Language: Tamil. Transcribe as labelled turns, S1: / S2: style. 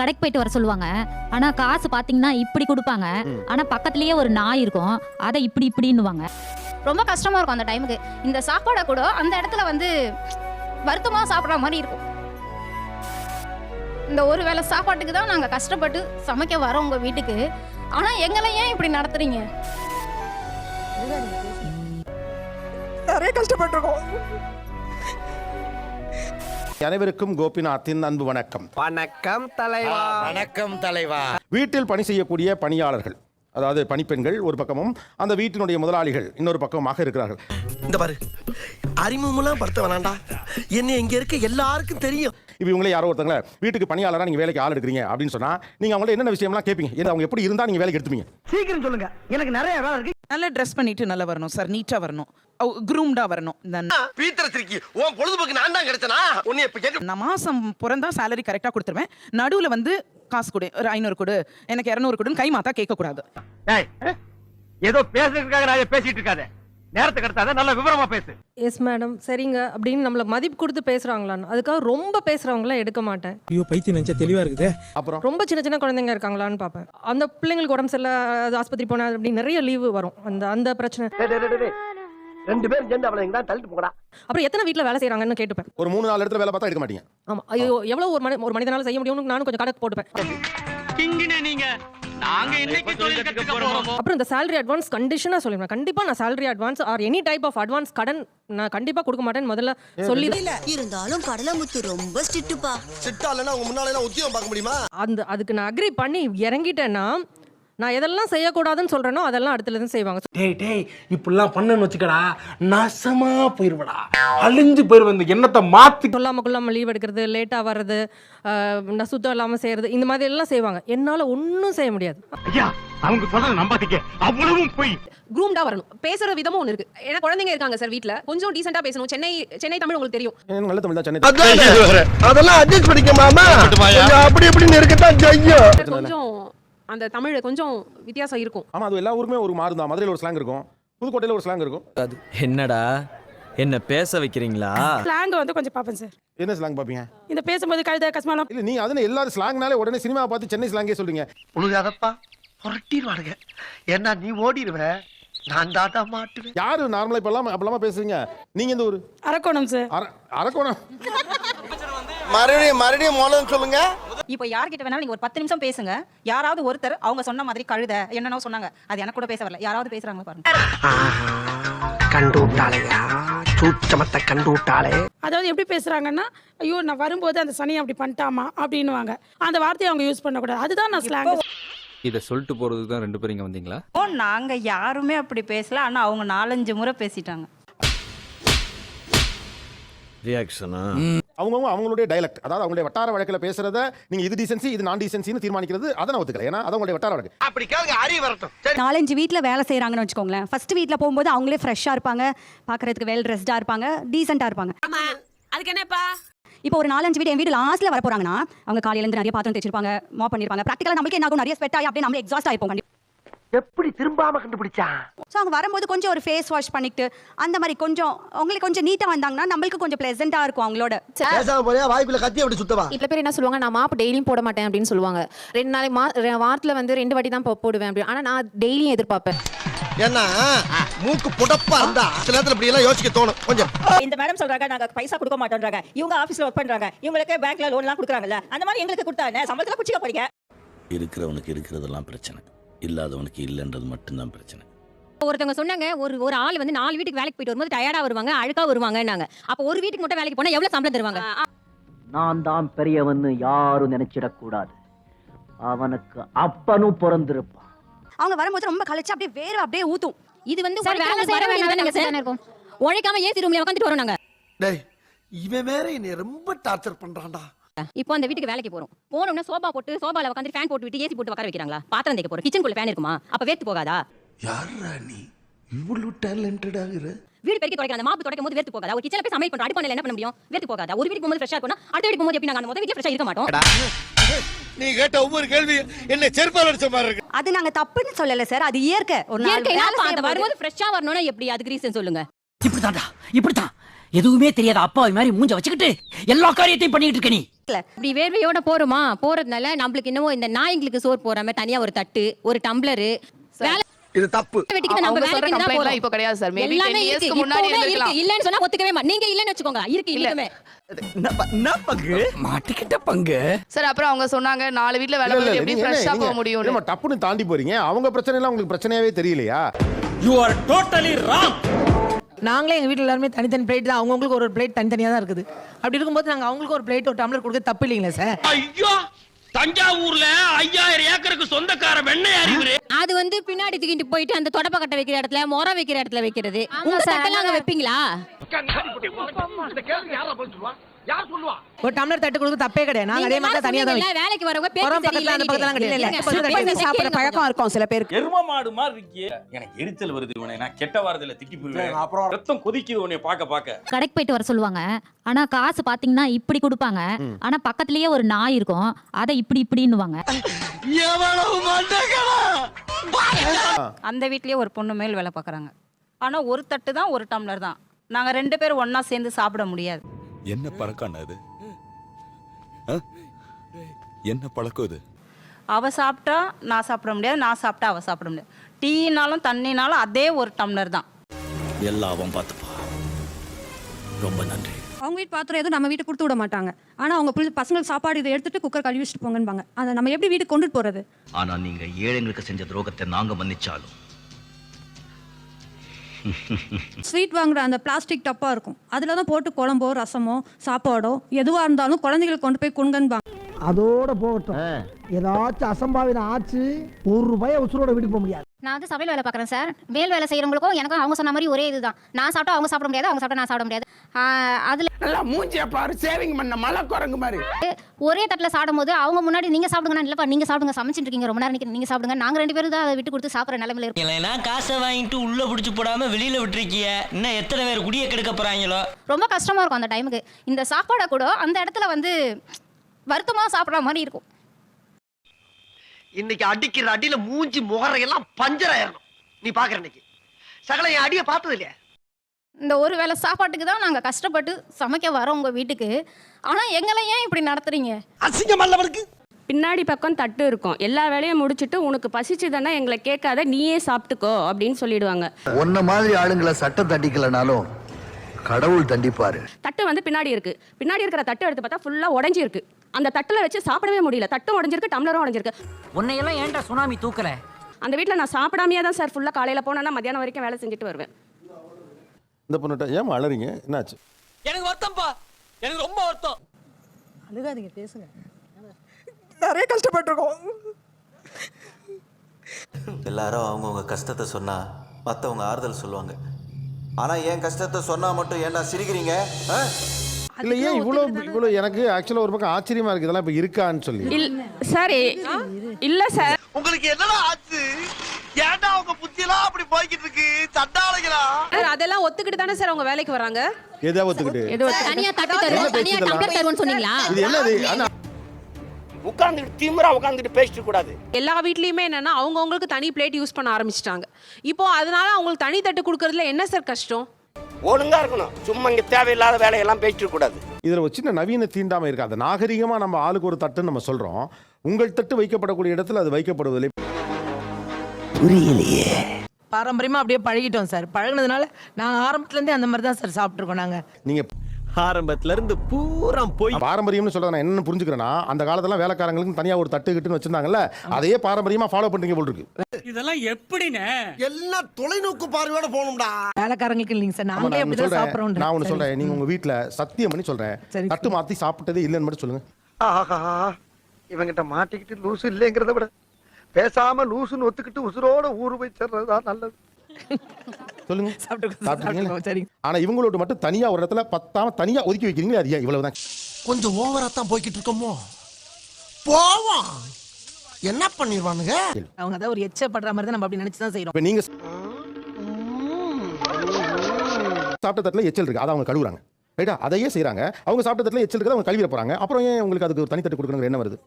S1: கடைக்கு போயிட்டு வர சொல்லுவாங்க. ஆனா காசு பாத்தீங்கன்னா இப்படி கொடுப்பாங்க. ஆனா பக்கத்துலயே ஒரு நாய் இருக்கும். அதை இப்படி இப்படின்னுவாங்க.
S2: ரொம்ப கஷ்டமா இருக்கும் அந்த டைமுக்கு இந்த சாப்பாடை கூட அந்த இடத்துல வந்து வருத்தமா சாப்பிட்ற மாதிரி இருக்கும். இந்த ஒரு வேளை சாப்பாட்டுக்கு தான் நாங்கள் கஷ்டப்பட்டு சமைக்க வரோம் உங்கள் வீட்டுக்கு. ஆனால் எங்களை ஏன் இப்படி நடத்துறீங்க?
S3: நிறைய கஷ்டப்பட்டிருக்கோம்.
S4: அனைவருக்கும் கோபிநாத்தின் அன்பு வணக்கம்.
S3: வணக்கம் தலைவா.
S5: வணக்கம் தலைவா.
S4: வீட்டில் பணி செய்யக்கூடிய பணியாளர்கள் அதாவது பணிப்பெண்கள் ஒரு பக்கமும் அந்த வீட்டினுடைய முதலாளிகள் இன்னொரு பக்கமாக இருக்கிறார்கள்.
S3: இந்த பாரு அறிமுகமெல்லாம் படுத்த வேணாண்டா என்ன இங்க இருக்க எல்லாருக்கும் தெரியும்.
S4: இப்போ இவங்களே யாரோ ஒருத்தங்கள வீட்டுக்கு பணியாளராக நீங்கள் வேலைக்கு ஆள் எடுக்கிறீங்க அப்படின்னு சொன்னா நீங்க அவங்கள்ட்ட என்னென்ன விஷயம்லாம் கேட்பீங்க ஏன்னா அவங்க எப்படி இருந்தா நீங்க வேலைக்கு எடுத்துப்பீங்க?
S3: சீக்கிரம் சொல்லுங்க. எனக்கு நிறைய வேலை இருக்கு.
S6: நல்லா ட்ரெஸ் பண்ணிட்டு நல்லா வரணும் சார் நீட்டா வரணும். க்ரூம்டா வரணும். இந்த
S3: பீத்திர திருக்கி உன் பொழுதுபோக்கு நான் தான் கிடைச்சனா? உன்னை இப்ப கேட்க
S6: நான் மாசம் பிறந்தா சேலரி கரெக்டா கொடுத்துருவேன். நடுவுல வந்து காசு கொடு ஒரு ஐநூறு கொடு எனக்கு இரநூறு கொடுன்னு கை மாத்தா கேட்க கூடாது
S7: ஏதோ பேசுறதுக்காக நான் பேசிட்டு இருக்காத நேரத்தை கடத்தாத நல்ல விவரமா பேசு.
S8: எஸ் மேடம் சரிங்க. அப்படின்னு நம்மள மதிப்பு கொடுத்து பேசுறாங்களான்னு. அதுக்காக ரொம்ப பேசுறவங்களாம் எடுக்க மாட்டேன்.
S9: ஐயோ பைத்தியம் நினைச்சா தெளிவா இருக்குதே.
S4: அப்புறம்?
S8: ரொம்ப சின்ன சின்ன குழந்தைங்க இருக்காங்களான்னு பார்ப்பேன். அந்த பிள்ளைங்களுக்கு உடம்பு சரியில்லை அது ஆஸ்பத்திரி போனா அப்படி நிறைய லீவு வரும். அந்த அந்த பிரச்சனை.
S3: ரெண்டு பேரும் சேர்ந்து அவளை எங்க தள்ளிட்டு போடா
S8: அப்புறம் எத்தனை வீட்டில் வேலை செய்றாங்கன்னு கேட்டுப்பேன்.
S4: ஒரு மூணு நாலு இடத்துல வேலை பார்த்தா எடுக்க மாட்டீங்க.
S8: ஆமா. ஐயோ எவ்வளவு ஒரு மனி ஒரு மனிதனால செய்ய முடியும்னு நானும் கொஞ்சம் கணக்கு போட்டுப்பேன்.
S7: நீங்க. நாங்க இன்னைக்கு தொழில் கத்துக்க போறோம்.
S8: அப்புறம் இந்த salary அட்வான்ஸ் கண்டிஷனாக சொல்லிடுவேன் கண்டிப்பா நான் salary advance or any type of advance கடன் நான் கண்டிப்பா கொடுக்க மாட்டேன்னு முதல்ல சொல்லி
S10: இருந்தாலும் கடலமுத்து ரொம்ப ஸ்ட்ரிக்ட்டுப்பா.
S3: சிட்டா இல்லைன்னா உங்க முன்னால எல்லாம் உத்தியோகம் பார்க்க முடியுமா?
S8: அந்த அதுக்கு நான் அக்ரி பண்ணி இறங்கிட்டேன்னா நான் எதெல்லாம் செய்யக்கூடாதுன்னு சொல்றேனோ அதெல்லாம் அடுத்துல இருந்து செய்வாங்க.
S9: டேய் டேய் இப்படிலாம் பண்ணன்னு வச்சுக்கடா நாசமா போயிருவடா. அழிஞ்சு போயிருவ இந்த எண்ணத்தை மாத்தி
S8: சொல்லாம கொள்ளாம லீவ் எடுக்கிறது லேட்டாக வர்றது நான் சுத்தம் இல்லாமல் செய்கிறது இந்த மாதிரி எல்லாம் செய்வாங்க. என்னால் ஒன்றும் செய்ய முடியாது.
S7: ஐயா அவங்க சொல்றத நம்பாதீங்க. அவ்வளவும் போய்.
S11: க்ரூம்டா வரணும். பேசுற விதமும் ஒன்று இருக்கு. ஏன்னா குழந்தைங்க இருக்காங்க சார் வீட்ல. கொஞ்சம் டீசெண்டா பேசணும். சென்னை சென்னை தமிழ் உங்களுக்கு தெரியும்.
S4: நல்ல தமிழ் தான் சென்னை
S3: அதெல்லாம் அட்ஜஸ்ட் பண்ணிக்க மாமா. அப்படி இப்படின்னு இருக்கத்தான்
S11: கொஞ்சம் அந்த தமிழ் கொஞ்சம் வித்தியாசம் இருக்கும்.
S4: ஆமா அது எல்லா ஊருமே ஒரு மாறு தான். மதுரையில் ஒரு ஸ்லாங் இருக்கும். புதுக்கோட்டையில் ஒரு ஸ்லாங் இருக்கும்.
S5: என்னடா? என்ன பேச வைக்கிறீங்களா?
S11: ஸ்லாங் வந்து கொஞ்சம் பார்ப்பேன் சார்
S4: என்ன ஸ்லாங் பார்ப்பீங்க?
S11: இந்த பேசும்போது கழுத கஸ்மாலம்
S4: இல்ல நீ அதுன்னு எல்லாரும் ஸ்லாங்னாலே உடனே சினிமா பார்த்து சென்னை ஸ்லாங்கே சொல்றீங்க.
S3: உழுகாதப்பா புரட்டிடுவானுங்க. ஏன்னா நீ ஓடிடுவ. நான் தாத்தா மாட்டுவேன்.
S4: யாரு நார்மலா இப்ப எல்லாம் அப்பலாமா பேசுறீங்க? நீங்க இந்த ஊரு?
S11: அரக்கோணம் சார்
S4: அர- அரக்கோணம்.
S3: மறுபடியும் மறுபடியும் மூலம் சொல்லுங்க.
S11: இப்போ யார்கிட்ட வேணாலும் நீங்க ஒரு பத்து நிமிஷம் பேசுங்க. யாராவது ஒருத்தர் அவங்க சொன்ன மாதிரி கழுத என்னென்ன சொன்னாங்க. அது எனக்கு கூட பேச வரல. யாராவது பேசுறாங்க பாருங்க.
S3: கண்டு விட்டாளையா சூச்சமத்தை கண்டு விட்டாளே
S11: அதாவது எப்படி பேசுறாங்கன்னா ஐயோ நான் வரும்போது அந்த சனி அப்படி பண்ணிட்டாமா அப்படின்னுவாங்க. அந்த வார்த்தையை அவங்க யூஸ் பண்ணக்கூடாது. அதுதான் நான் ஸ்லாங்
S5: இத சொல்லிட்டு போறதுக்கு தான் ரெண்டு பேரும் இங்க வந்தீங்களா?
S11: நாங்க யாருமே அப்படி பேசல. ஆனா அவங்க நாலஞ்சு முறை பேசிட்டாங்க.
S5: ரியாக்ஷனா
S4: அவங்கவுங்க அவங்களுடைய டைலக்ட் அதாவது அவங்களுடைய வட்டார வழக்கில் பேசுறத நீங்க இது டீசென்சி இது நான் டீசென்சின்னு தீர்மானிக்கிறது அதை நான் ஒத்துக்கல. ஏன்னா அது அவங்களுடைய வட்டார வழக்கு.
S3: அப்படி கேளுங்க அறிவு வரட்டும். சரி.
S10: நாலஞ்சு வீட்டில் வேலை செய்கிறாங்கன்னு வச்சுக்கோங்களேன். ஃபர்ஸ்ட் வீட்டில் போகும்போது அவங்களே ஃப்ரெஷ்ஷாக இருப்பாங்க. பார்க்கறதுக்கு வெல் ட்ரெஸ்டாக இருப்பாங்க. டீசெண்டாக இருப்பாங்க.
S11: அதுக்கு என்னப்பா?
S10: இப்போ ஒரு நாலஞ்சு வீடு என் வீடு லாஸ்ட்ல வர போறாங்கன்னா அவங்க காலையில இருந்து நிறைய பாத்திரம் தேய்ச்சிருப்பாங்க மாப் பண்ணிருப்பாங்க. ப்ராக்டிக்கலா நம்மளுக்கு என்ன ஆகும்? நிறைய ஸ்வெட் ஆகி அப்படியே நம்ம எக்ஸாஸ்ட் கண்டிப்பா.
S3: எப்படி திரும்பாம கண்டுபிடிச்சா?
S10: ஸோ அவங்க வரும்போது கொஞ்சம் ஒரு ஃபேஸ் வாஷ் பண்ணிட்டு அந்த மாதிரி கொஞ்சம் அவங்களுக்கு கொஞ்சம் நீட்டா வந்தாங்கன்னா நம்மளுக்கு கொஞ்சம் ப்ளசண்டா இருக்கும் அவங்களோட.
S3: பேசாம போறியா? வாய்ப்புல கத்தி அப்படி சுத்தவா?
S11: இவ்வளோ பேர் என்ன சொல்லுவாங்க? நான் மாப்பு டெய்லியும் போட மாட்டேன் அப்படின்னு சொல்லுவாங்க. ரெண்டு நாளைக்கு மா வாரத்துல வந்து ரெண்டு வாட்டி தான் போ- போடுவேன் அப்படி. ஆனா நான் டெய்லியும் எதிர்பார்ப்பேன்.
S3: ஏன்னா மூக்கு புடப்பா இருந்தா சில நேரத்துல இப்படி எல்லாம் யோசிக்க தோணும். கொஞ்சம்.
S11: இந்த மேடம் சொல்றாங்க நாங்க பைசா கொடுக்க மாட்டோம்ன்றாங்க இவங்க ஆபீஸ்ல ஒர்க் பண்றாங்க. இவங்களுக்கு பேங்க்ல லோன்லாம் கொடுக்குறாங்கல்ல. அந்த மாதிரி எங்களுக்கு கொடுத்தா என்ன? சம்பளத்துல குச்சிக்க போறீங்க.
S5: இருக்கிறவனுக்கு இருக்கிறதெல்லாம் பிரச்சனை. இல்லாதவனுக்கு இல்லைன்றது மட்டும்தான் பிரச்சனை.
S1: ஒருத்தவங்க சொன்னாங்க ஒரு ஒரு ஆள் வந்து நாலு வீட்டுக்கு வேலைக்கு போயிட்டு வரும்போது டயர்டா வருவாங்க அழுக்கா வருவாங்கன்னாங்க. அப்போ ஒரு வீட்டுக்கு மட்டும் வேலைக்கு போனா எவ்வளவு சம்பளம் தருவாங்க?
S7: நான் தான் பெரியவன்னு யாரும் நினைச்சிடக்கூடாது. அவனுக்கு அப்பனும் பிறந்திருப்பான்.
S10: அவங்க வரும்போது ரொம்ப கழிச்சு அப்படியே வேற அப்படியே ஊத்தும்.
S1: இது வந்து
S2: சார், வேலை செய்யற வேலை தானே சார் இருக்கும்.
S1: உழைக்காம ஏசி ரூம்ல உட்காந்துட்டு வரோம் நாங்க?
S3: டேய் இவன் வேற என்னை ரொம்ப டார்ச்சர் பண்றான்டா.
S1: இப்போ அந்த வீட்டுக்கு வேலைக்கு போறோம். போனோம்னா சோபா போட்டு சோபால உட்காந்து ஃபேன் போட்டு விட்டு ஏசி போட்டு உட்கார வைக்கிறாங்களா? பாத்திரம் தேய்க்க போறோம். கிச்சனுக்குள்ள ஃபேன் இருக்குமா? அப்ப வேர்த்து போகாதா?
S3: யாரா நீ? இவ்வளவு டேலண்டட் ஆகுற
S1: வீடு பெருக்கி துடைக்கிற அந்த மாப்பு துடைக்கும் போது வேர்த்து போகாதா? ஒரு கிச்சன்ல போய் சமையல் பண்றோம். அடுப்பானையில என்ன பண்ண முடியும்? வேர்த்து போகாதா? ஒரு வீட்டுக்கு போகும்போது ஃப்ரெஷ்ஷா இருக்கணும் அடுத்த வீட்டுக்கு போகும்போது எப்படி நாங்க அந்த முதல் வீட்டுல ஃப்ரெஷ்ஷா இருக்க மாட்டோம்.
S3: நீ கேட்ட ஒவ்வொரு கேள்வி என்ன செருப்பால் அடிச்ச மாதிரி இருக்கு.
S10: அது நாங்க தப்புன்னு சொல்லல சார் அது இயற்கை. ஒரு நாள் செய்யும்போது-
S1: வரும்போது ஃப்ரெஷ்ஷா வரணும்னா எப்படி? அதுக்கு ரீசன் சொல்லுங்க.
S7: இப்படித்தான்டா இப்படித்தான். எதுவுமே தெரியாத அப்பாவி மாதிரி மூஞ்ச வச்சுக்கிட்டு எல்லா காரியத்தையும் பண்ணிட்டு இருக்க நீ.
S12: இப்படி வேர்வையோட போறோமா போறதுனால நம்மளுக்கு என்னவோ இந்த நாய்ங்களுக்கு சோறு போற மாதிரி தனியா ஒரு தட்டு ஒரு டம்ளரு வேலை
S13: இது தப்பு
S12: நம்ம
S2: அவங்க சொல்ற. இப்போ கிடையாது சார். Maybe
S12: எல்லாமே
S2: 10 years
S12: இருக்கு.
S2: க்கு முன்னாடி
S12: இப்பவே
S2: இருந்திருக்கலாம்.
S12: இருக்கு. இல்லைன்னு சொன்னா ஒத்துக்கவே மாட்டேன். நீங்க இல்லைன்னு வச்சுக்கோங்க. இருக்கு,
S6: பங்கு மாட்டிக்கிட்ட பங்கு
S2: சார் அப்புறம் அவங்க சொன்னாங்க நாலு வீட்ல வேலை பார்த்து எப்படி ஃப்ரெஷ்ஷா போக முடியும்
S4: டப்புன்னு தாண்டி போறீங்க அவங்க பிரச்சனை எல்லாம் உங்களுக்கு பிரச்சனையாவே தெரியலையா
S9: யூ ஆர் டோட்டலி ராங்
S14: நாங்களே எங்கள் வீட்டில் எல்லாருமே தனித்தனி பிளேட் தான் அவங்கவுங்களுக்கு ஒரு ஒரு பிளேட் தனித்தனியாக தான் இருக்குது அப்படி இருக்கும்போது நாங்கள் அவங்களுக்கு ஒரு பிளேட் ஒரு டம்ளர் கொடுக்க தப்பு இல்லைங்களா சார்
S9: ஐயோ தஞ்சாவூர்ல ஐயாயிரம் ஏக்கருக்கு சொந்தக்கார வெண்ணெய் அறிவுரு
S12: அது வந்து பின்னாடி தூக்கிட்டு போயிட்டு அந்த தொடப்ப கட்டை வைக்கிற இடத்துல முறை வைக்கிற இடத்துல வைக்கிறது உங்க தட்டெல்லாம் அங்க வைப்பீங்களா
S6: யாரா சொல்லுவா?
S14: ஒரு டம்ளர் தட்டு கொடுக்க தப்பே கிடையாது. நாங்கள் அதே மாதிரி தான் தனியாக தான்
S12: வேலைக்கு வரவங்க
S14: உரம் பக்கத்துல அந்த பக்கத்துல. கிடையாது.
S12: நான்
S15: சாப்பிடுற பழக்கம் இருக்கும் சில பேருக்கு.
S5: எரும மாடு மாதிரி இருக்கியே எனக்கு எரிச்சல் வருது இவனை. நான் கெட்ட வாரத்துல திட்டி போயிருவேன் அப்புறம் ரத்தம் கொதிக்குது உன்னை பார்க்க பார்க்க.
S2: கடைக்கு போயிட்டு வர சொல்லுவாங்க. ஆனா காசு பாத்தீங்கன்னா இப்படி கொடுப்பாங்க. ஆனா பக்கத்துலயே ஒரு நாய் இருக்கும். அதை இப்படி இப்படின்னுவாங்க.
S11: அந்த வீட்லயே ஒரு பொண்ணு மேல் வேலை பார்க்குறாங்க. ஆனா ஒரு தட்டு தான் ஒரு டம்ளர் தான். நாங்க ரெண்டு பேரும் ஒண்ணா சேர்ந்து சாப்பிட முடியாது.
S5: என்ன பழக்கம் அது என்ன பழக்கம் இது?
S11: அவ சாப்பிட்டா நான் சாப்பிட முடியாது நான் சாப்பிட்டா அவ சாப்பிட முடியாது. டீனாலும் தண்ணினாலும் அதே ஒரு டம்ளர் தான்.
S5: எல்லாம் அவன் பார்த்துப்பா. ரொம்ப நன்றி.
S15: அவங்க வீட்டு பாத்திரம் எதுவும் நம்ம வீட்டுக்கு கொடுத்து விட மாட்டாங்க. ஆனா அவங்க புள்ள- பசங்களுக்கு சாப்பாடு இதை எடுத்துட்டு குக்கர் கழுவி வச்சுட்டு போங்கன்பாங்க. அதை நம்ம எப்படி வீட்டுக்கு கொண்டுட்டு போறது?
S5: ஆனா நீங்க ஏழைங்களுக்கு செஞ்ச துரோகத்தை நாங்க மன்னிச்சாலும்
S15: ஸ்வீட் வாங்குற அந்த பிளாஸ்டிக் டப்பா இருக்கும். அதுல தான் போட்டு குழம்போ ரசமோ சாப்பாடோ எதுவா இருந்தாலும் குழந்தைகளுக்கு கொண்டு போய் கொடுங்கன்பாங்க
S13: அதோட போகட்டும். ஏதாச்சும் அசம்பாவிதம் ஆச்சு ஒரு ரூபாய் உசுரோட போக முடியாது.
S2: நான் வந்து சமையல் வேலை பார்க்குறேன் சார். மேல் வேலை செய்கிறவங்களுக்கும் எனக்கும் அவங்க சொன்ன மாதிரி ஒரே இதுதான். நான் சாப்பிட்டா அவங்க சாப்பிட முடியாது அவங்க சாப்பிட்டா நான் சாப்பிட முடியாது. அதுல
S9: நல்லா மூஞ்சிய பாரு சேவிங் பண்ண மலை குரங்கு மாதிரி.
S2: ஒரே தட்டில் சாப்பிடும்போது அவங்க முன்னாடி நீங்க சாப்பிடுங்க இல்லப்பா நீங்க சாப்பிடுங்க சமைச்சிட்டு இருக்கீங்க ரொம்ப நேரம் நிக்க- நீங்க சாப்பிடுங்க. நாங்க ரெண்டு பேரும் தான் அதை விட்டு கொடுத்து சாப்பிட்ற நிலைமையில இருக்கோம்.
S6: இல்லைன்னா காசை வாங்கிட்டு உள்ள புடிச்சு போடாம வெளியில விட்டுருக்கிய இன்னும் எத்தனை பேர் குடிய கெடுக்க போறாங்களோ?
S2: ரொம்ப கஷ்டமா இருக்கும் அந்த டைமுக்கு இந்த சாப்பாடை கூட அந்த இடத்துல வந்து வருத்தமா சாப்பிட்ற மாதிரி இருக்கும்.
S13: இன்னைக்கு அடிக்கிற அடியில மூஞ்சி முகரையெல்லாம் பஞ்சர் ஆயிரணும். நீ பாக்குற இன்னைக்கு. சகல என் அடிய பார்த்தது இல்லையா?
S2: இந்த ஒரு வேளை சாப்பாட்டுக்கு தான் நாங்க கஷ்டப்பட்டு சமைக்க வரோம் உங்க வீட்டுக்கு. ஆனா எங்களை ஏன் இப்படி நடத்துறீங்க?
S13: அசிங்கம் அல்லவருக்கு
S12: பின்னாடி பக்கம் தட்டு இருக்கும். எல்லா வேலையும் முடிச்சிட்டு உனக்கு பசிச்சுதானே எங்களை கேட்காத நீயே சாப்பிட்டுக்கோ அப்படின்னு சொல்லிடுவாங்க.
S13: உன்ன மாதிரி ஆளுங்களை சட்டம் தண்டிக்கலனாலும் கடவுள் தண்டிப்பாரு.
S12: தட்டு வந்து பின்னாடி இருக்கு. பின்னாடி இருக்கிற தட்டு எடுத்து பார்த்தா ஃபுல்லா உடைஞ்சி இருக்கு அந்த தட்டுல வச்சு சாப்பிடவே முடியல. தட்டும் உடைஞ்சிருக்கு டம்ளரும் உடைஞ்சிருக்கு.
S6: உன்னையெல்லாம் ஏன்டா சுனாமி தூக்கல?
S12: அந்த வீட்ல நான் சாப்பிடாமையே தான் சார். ஃபுல்லா காலையில போனேன்னா மத்தியானம் வரைக்கும் வேலை செஞ்சுட்டு வருவேன்.
S4: இந்த பொண்ணுகிட்ட ஏன் அழறீங்க என்னாச்சு?
S6: எனக்கு வருத்தம்ப்பா எனக்கு ரொம்ப வருத்தம்.
S14: அழுகாதீங்க பேசுங்க.
S16: நிறைய கஷ்டப்பட்டிருக்கோம்.
S5: எல்லாரும் அவங்கவுங்க கஷ்டத்தை சொன்னா மற்றவங்க ஆறுதல் சொல்லுவாங்க. ஆனா என் கஷ்டத்தை சொன்னா மட்டும் ஏன்டா சிரிக்கிறீங்க?
S4: இல்ல ஏன் இவ்வளோ இவ்வளோ எனக்கு ஆக்சுவலாக ஒரு பக்கம் ஆச்சரியமா இருக்கு. இதெல்லாம் இப்போ இருக்கான்னு சொல்லி.
S12: சார் இல்ல சார்.
S13: உங்களுக்கு என்னடா ஆச்சு? ஏன்டா உங்க புத்தியெல்லாம் அப்படி போய்கிட்டு இருக்கு? சண்டாளைகளா?
S14: அதெல்லாம் ஒத்துக்கிட்டு தானே சார் அவங்க வேலைக்கு வராங்க?
S4: எதா ஒத்துக்கிட்டு?
S12: தனியா தட்டு தருவோம். தனியா? டம்ளர் தருவோம்னு சொன்னீங்களா?
S4: இது என்னது? ஆனா
S9: உட்காந்துட்டு திமிரா உட்காந்துட்டு பேசிட்டு கூடாது.
S14: எல்லா வீட்லயுமே என்னன்னா அவங்கவுங்களுக்கு தனி பிளேட் யூஸ் பண்ண ஆரம்பிச்சிட்டாங்க. இப்போ அதனால அவங்களுக்கு தனி தட்டு கொடுக்கறதுல என்ன சார் கஷ்டம்?
S9: ஒழுங்கா இருக்கணும். சும்மா இங்க தேவையில்லாத வேலையெல்லாம் பேசிட்டு கூடாது
S4: இதுல ஒரு சின்ன நவீன தீண்டாமை இருக்கு. அந்த நாகரிகமா நம்ம ஆளுக்கு ஒரு தட்டுன்னு நம்ம சொல்றோம். உங்கள் தட்டு வைக்கப்படக்கூடிய இடத்துல அது வைக்கப்படுவதில்லை.
S6: புரியலையே.
S14: பாரம்பரியமா அப்படியே பழகிட்டோம் சார். பழகுனதுனால நாங்க ஆரம்பத்துல இருந்தே அந்த மாதிரி தான் சார் சாப்பிட்டுருக்கோம் நாங்க.
S4: நீங்க
S6: ஆரம்பத்துல இருந்து பூரா போய்.
S4: பாரம்பரியம்னு சொல்றத நான் என்னன்னு புரிஞ்சுக்கிறேன்னா அந்த காலத்துல வேலைக்காரங்களுக்கு தனியா ஒரு தட்டு கிட்டுன்னு வச்சிருந்தாங்கல்ல அதையே பாரம்பரியமா ஃபாலோ பண்றீங்க போல் இருக்கு.
S9: இதெல்லாம் எப்படின்னு?
S13: எல்லாம் தொலைநோக்கு பார்வையோட போகணும்டா.
S14: வேலைக்காரங்களுக்கு இல்லைங்க சார் நாங்களே அப்படிதான்
S4: சொல்றேன்.
S14: சாப்பிட்றோம்
S4: நான் ஒன்று சொல்றேன். நீங்க உங்க வீட்ல சத்தியம் பண்ணி சொல்றேன். தட்டு மாத்தி சாப்பிட்டதே இல்லைன்னு மட்டும் சொல்லுங்க.
S13: ஆஹா இவங்கிட்ட மாட்டிக்கிட்டு லூசு இல்லைங்கிறத விட பேசாம லூசுன்னு ஒத்துக்கிட்டு உசுரோட ஊரு போய் சேர்றதுதான் நல்லது.
S4: சொல்லுங்க.
S14: சாப்பிட்டுருக்கோம்
S4: சாப்பிட்டுருக்கீங்களா?
S14: சாப்பிட்டுருக்கோம் சரி
S4: ஆனா இவங்களோட மட்டும் தனியா ஒரு இடத்துல பத்தாம தனியா ஒதுக்கி வைக்கிறீங்களே அது ஏன் இவ்வளவுதான்.
S13: கொஞ்சம் ஓவரா தான் போய்கிட்டு இருக்கோமோ? போவோம். என்ன பண்ணிடுவானுங்க
S14: அவங்க அதான் ஒரு எச்சப்படுற மாதிரி தான் நம்ம அப்படி நினைச்சு தான் செய்றோம்.
S4: இப்ப நீங்க சாப்பிட்ட தட்டுல எச்சல் இருக்கு. அதை அவங்க கழுவுறாங்க. ரைட்டா? அதையே செய்றாங்க. அவங்க சாப்பிட்ட தட்டுல எச்சல் இருக்கு. அவங்க கழுவிட போறாங்க. அப்புறம் ஏன் உங்களுக்கு அதுக்கு ஒரு தனி தட்டு கொடுக்கணுங்கிற என்ன வருது?